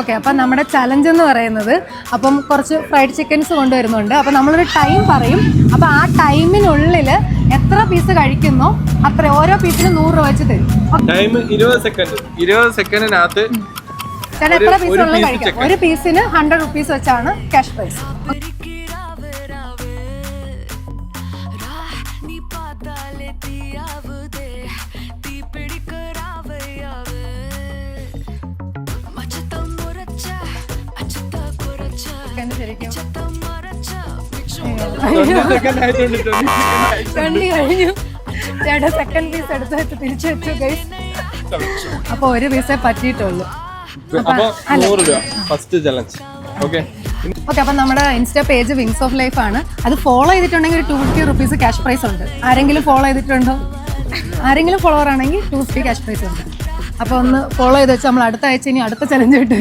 Okay അപ്പം നമ്മുടെ challenge എന്ന് പറയുന്നത് അപ്പം കുറച്ച് ഫ്രൈഡ് ചിക്കൻസ് കൊണ്ടുവരുന്നുണ്ട്. അപ്പം നമ്മളൊരു ടൈം പറയും. അപ്പം ആ ടൈമിനുള്ളിൽ എത്ര പീസ് കഴിക്കുന്നു അത്ര ഓരോ പീസിനും നൂറ് രൂപ വെച്ച് തരും. ടൈം ഇരുപത് സെക്കൻഡ് ഇരുപത് സെക്കൻഡിനകത്ത് ചേട്ടാ എത്ര പീസുള്ളത് കഴിക്കാം? ഒരു പീസിന് ഹൺഡ്രഡ് റുപ്പീസ് വെച്ചാണ് ക്യാഷ് പ്രൈസ് ശരിക്കും. സെക്കൻഡ് ആയിട്ടുണ്ട് 20 second ആയിട്ടുണ്ട്. ട്വന്റി കഴിഞ്ഞു. ചേട്ടാ സെക്കൻഡ് പീസ് എടുത്ത് വെച്ച് തിരിച്ചു വെച്ചു ഗൈസ് അപ്പോൾ ഒരു പീസേ പറ്റിയിട്ടുള്ളൂ. അപ്പൊ ഫസ്റ്റ് ചലഞ്ച് ഓക്കെ ഓക്കെ അപ്പം നമ്മുടെ insta page wings of life ആണ്. അത് ഫോളോ ചെയ്തിട്ടുണ്ടെങ്കിൽ ഒരു two fifty rupees cash prize ഉണ്ട്. ആരെങ്കിലും ഫോളോ ചെയ്തിട്ടുണ്ടോ? ആരെങ്കിലും ഫോളോവർ ആണെങ്കിൽ ടു ഫിഫ്റ്റി ക്യാഷ് പ്രൈസ് ഉണ്ട്. അപ്പോൾ ഒന്ന് ഫോളോ ചെയ്ത് വെച്ചാൽ നമ്മൾ അടുത്ത ആഴ്ച ഇനി അടുത്ത ചലഞ്ച് കിട്ടും